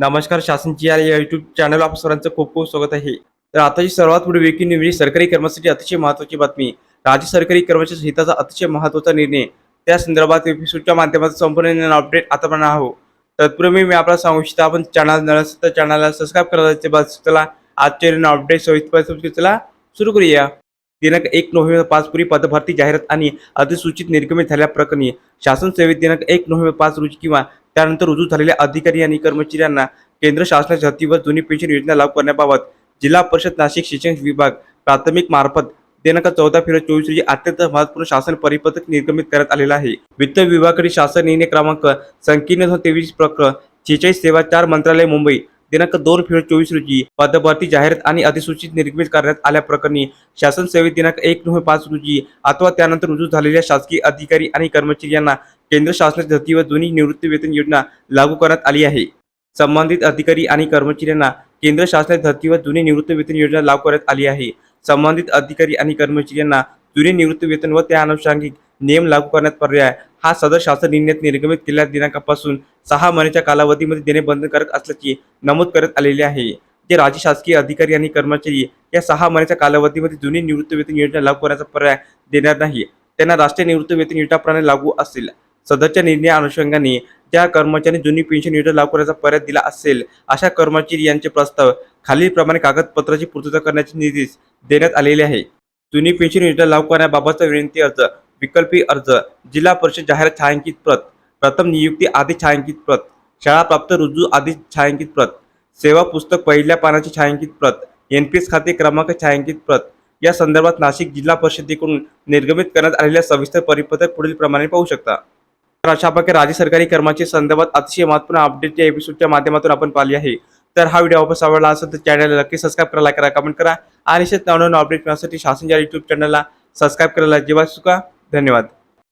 नमस्कार शासनची या YouTube channel आप सरांचं खूप खूप स्वागत आहे. तर आताची सर्वात पुढे वेगळी न्यूज सरकारी कर्मचारी अतिशय महत्त्वाची बातमी. राज्य सरकारी कर्मचारी हिताचा अतिशय महत्त्वाचा निर्णय. त्या संदर्भात एपिसोडच्या माध्यमातून संपूर्ण अपडेट आता पण आहो तत्पूर्वी मी आपल्याला सांगू इच्छितो आपण चॅनल नसेल तर चॅनलला सबस्क्राईब करायचे बस चला आजचे अपडेट सविस्तर चला सुरू करूया. दिनांक एक नोव्हेंबर पाच पूर्वी पदभरती जाहिरात आणि अधिसूचित निर्गमित झाल्याप्रकरणी शासन सेवेत दिनांक एक नोव्हेंबर पाच रोजी किंवा त्यानंतर रुजू झालेल्या अधिकारी आणि कर्मचाऱ्यांना केंद्र शासनाच्या धर्तीवर जुनी पेन्शन योजना लागू करण्याबाबत जिल्हा परिषद नाशिक शिक्षण विभाग प्राथमिक मार्फत दिनांक चौदा फेब्रुवारी चोवीस रोजी अत्यंत महत्त्वपूर्ण शासन परिपत्रक निर्गमित करण्यात आलेलं आहे. वित्त विभागाकडे शासन निर्णय क्रमांक संकीर्ण तेवीस प्रकरण शेहेचाळीस सेवा चार मंत्रालय मुंबई दिनांक दोन फेब्रुवारी चोवीस रोजी पदभरती जाहिरात आणि अधिसूचित निर्गमित करण्यात आल्याप्रकरणी शासन सेवेत दिनांक एक नोव्हेंबर पाच रोजी अथवा त्यानंतर रुजू झालेल्या शासकीय अधिकारी आणि कर्मचारी यांना केंद्र शासनाच्या धर्तीवर जुनी निवृत्ती वेतन योजना लागू करण्यात आली आहे. संबंधित अधिकारी आणि कर्मचाऱ्यांना केंद्र शासनाच्या धर्तीवर जुनी निवृत्ती वेतन योजना लागू करण्यात आली आहे. संबंधित अधिकारी आणि कर्मचाऱ्यांना जुने निवृत्ती वेतन व त्या अनुषंगिक नियम लागू करण्यात पर्याय हा सदर शासन निर्णयात निर्गमित केलेल्या दिनांकापासून सहा महिन्याच्या कालावधीमध्ये देणे बंधनकारक असल्याचे नमूद करण्यात आलेले आहे. जे राज्य शासकीय अधिकारी आणि कर्मचारी या सहा महिन्याच्या कालावधीमध्ये जुनी निवृत्तीवेतन योजना लागू करण्याचा पर्याय देणार नाही. त्यांना राष्ट्रीय निवृत्ती वेतन योजना प्रणाली लागू असेल. सदरच्या निर्णया अनुषंगाने ज्या कर्मचाऱ्यांनी जुनी पेन्शन योजना लागू करण्याचा पर्याय दिला असेल अशा कर्मचारी यांचे प्रस्ताव खालीलप्रमाणे कागदपत्राची पूर्तता करण्याचे निर्देश देण्यात आलेले आहे. जुनी पेन्शन योजना लागू करण्याबाबतचा विनंती अर्ज विकल्पी अर्ज जिल्हा परिषद जाहीर छायांकित प्रत प्रथम नियुक्ती आधी छायांकित प्रत शाळा प्राप्त रुजू आधी छायांकित प्रत सेवा पुस्तक पहिल्या पानाची छायांकित प्रत एन पी एस खाते क्रमांक छायांकित प्रत. या संदर्भात नाशिक जिल्हा परिषदेकडून निर्गमित करण्यात आलेल्या सविस्तर परिपत्रक पुढील प्रमाणे पाहू शकता. तर अशा प्रकारे राज्य सरकारी कर्मचारी संदर्भात अतिशय महत्त्वपूर्ण अपडेट या एपिसोडच्या माध्यमातून आपण पाहिली आहे. तर हा व्हिडिओ वापस आवडला असेल तर चॅनलला नक्की सबस्क्राईब करा like करा कमेंट करा. आणि शेत नवनवीन अपडेट मिळण्यासाठी शासनच्या युट्यूब चॅनलला सबस्क्राईब करायला जेव्हा चुका धन्यवाद.